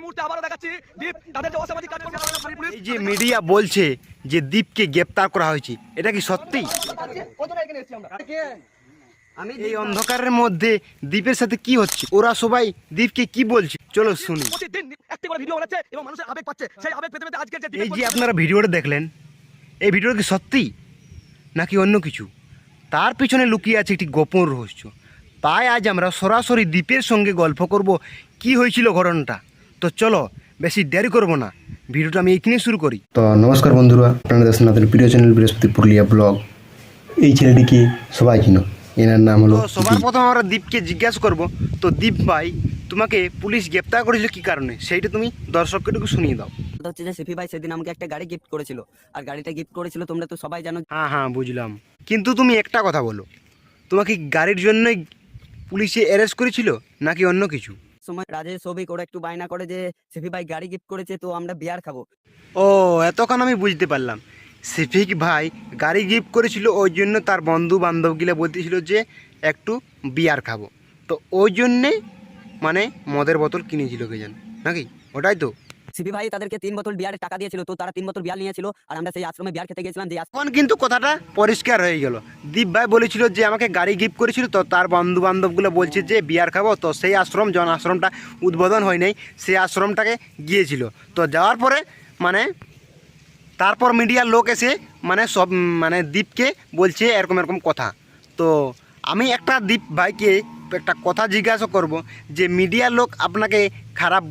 এই মুহূর্তে আবারও দেখাচ্ছি দীপ তাদের যে অসামাজিক কাজকর্ম তারা এই যে মিডিয়া বলছে যে দীপকে গ্রেপ্তার করা হয়েছে এটা কি সত্যি? আমি এই অন্ধকারের মধ্যে দীপের সাথে কি হচ্ছে? ওরা সবাই দীপকে কি বলছে? চলো শুনি। একটি করে ভিডিও বানাচ্ছে এবং মানুষের আবেগ পাচ্ছে। সেই আবেগ পেতে পেতে আজকের এই যে আপনারা ভিডিওটা দেখলেন এই ভিডিওটা কি সত্যি নাকি অন্য কিছু? তার পিছনে লুকিয়ে আছে একটি গোপন রহস্য। তাই আজ আমরা সরাসরি দ্বীপের সঙ্গে গল্প করব কি হয়েছিল ঘটনাটা? তো চলো বেশি দেরি করব না। ভিডিওটা আমি এখানে শুরু করি। তো নমস্কার বন্ধুরা আপনারা দেখছেন আপনাদের প্রিয় চ্যানেল বৃহস্পতি পুরুলিয়া ব্লগ। এই ছেলেটিকে সবাই চিনো। এনার নাম হলো সবার প্রথম আমরা দীপকে জিজ্ঞাসা করব তো দীপ ভাই তোমাকে পুলিশ গ্রেপ্তার করেছিল কি কারণে? সেইটা তুমি দর্শককে একটু শুনিয়ে দাও। হচ্ছে যে সিফি ভাই সেদিন আমাকে একটা গাড়ি গিফট করেছিল। আর গাড়িটা গিফট করেছিল তোমরা তো সবাই জানো। হ্যাঁ হ্যাঁ বুঝলাম। কিন্তু তুমি একটা কথা বলো তোমাকে গাড়ির জন্যই পুলিশে অ্যারেস্ট করেছিল নাকি অন্য কিছু? সময় রাজেশ সবিক ওরা একটু বায়না করে যে, সিফি ভাই গাড়ি গিফট করেছে, তো আমরা বিয়ার খাব। ও, এতক্ষণ আমি বুঝতে পারলাম। সেফিক ভাই গাড়ি গিফট করেছিল, ওই জন্য তার বন্ধু বান্ধবগুলো বলতেছিল যে, একটু বিয়ার খাব। তো ওই জন্যে মানে মদের বোতল কিনেছিল কে জান? নাকি? ওটাই তো। সিফি ভাই তাদেরকে তিন বোতল বিয়ারের টাকা দিয়েছিল, তো তারা তিন বোতল বিয়ার নিয়েছিল, আর আমরা সেই আশ্রমে বিয়ার খেতে গেছিলাম যে কিন্তু কথাটা পরিষ্কার হয়ে গেল। দীপ ভাই বলেছিল যে আমাকে গাড়ি গিফট করেছিল, তো তার বন্ধু বান্ধবগুলো বলছে যে বিয়ার খাব, তো সেই আশ্রম, জন আশ্রমটা উদ্বোধন হয় নাই, সেই আশ্রমটাকে গিয়েছিল। তো যাওয়ার পরে মানে তারপর মিডিয়ার লোক এসে মানে সব মানে দীপকে বলছে এরকম এরকম কথা। তো আমি একটা দীপ ভাইকে একটা কথা জিজ্ঞাসা করব যে মিডিয়ার লোক আপনাকে খারাপ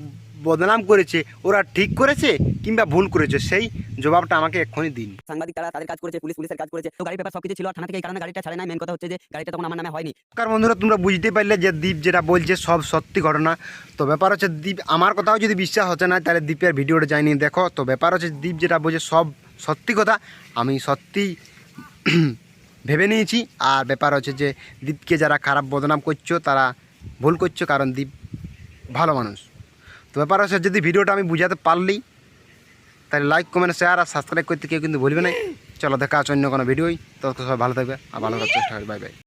বদনাম করেছে ওরা ঠিক করেছে কিংবা ভুল করেছে সেই জবাবটা আমাকে এক্ষুনি দিন। সাংবাদিক তারা তাদের কাজ করেছে পুলিশ পুলিশের কাজ করেছে। তো গাড়ি পেপার সবকিছু ছিল থানা থেকে এই কারণে গাড়িটা ছাড়ে নাই। মেন কথা হচ্ছে যে গাড়িটা তখন আমার নামে হয়নি। কার বন্ধুরা তোমরা বুঝতে পারলে যে দ্বীপ যেটা বলছে সব সত্যি ঘটনা। তো ব্যাপার হচ্ছে দ্বীপ আমার কথাও যদি বিশ্বাস হচ্ছে না তাহলে দ্বীপের ভিডিওটা যায়নি দেখো। তো ব্যাপার হচ্ছে দ্বীপ যেটা বলছে সব সত্যি কথা। আমি সত্যি ভেবে নিয়েছি। আর ব্যাপার হচ্ছে যে দ্বীপকে যারা খারাপ বদনাম করছ তারা ভুল করছ কারণ দ্বীপ ভালো মানুষ। তো ব্যাপার হচ্ছে যদি ভিডিওটা আমি বুঝাতে পারলি, তাহলে লাইক কমেন্ট শেয়ার আর সাবস্ক্রাইব করতে কেউ কিন্তু ভুলবে না। চলো দেখা আছে অন্য কোনো ভিডিওই। তো সবাই ভালো থাকবে আর ভালো থাকার চেষ্টা করবে বাই বাই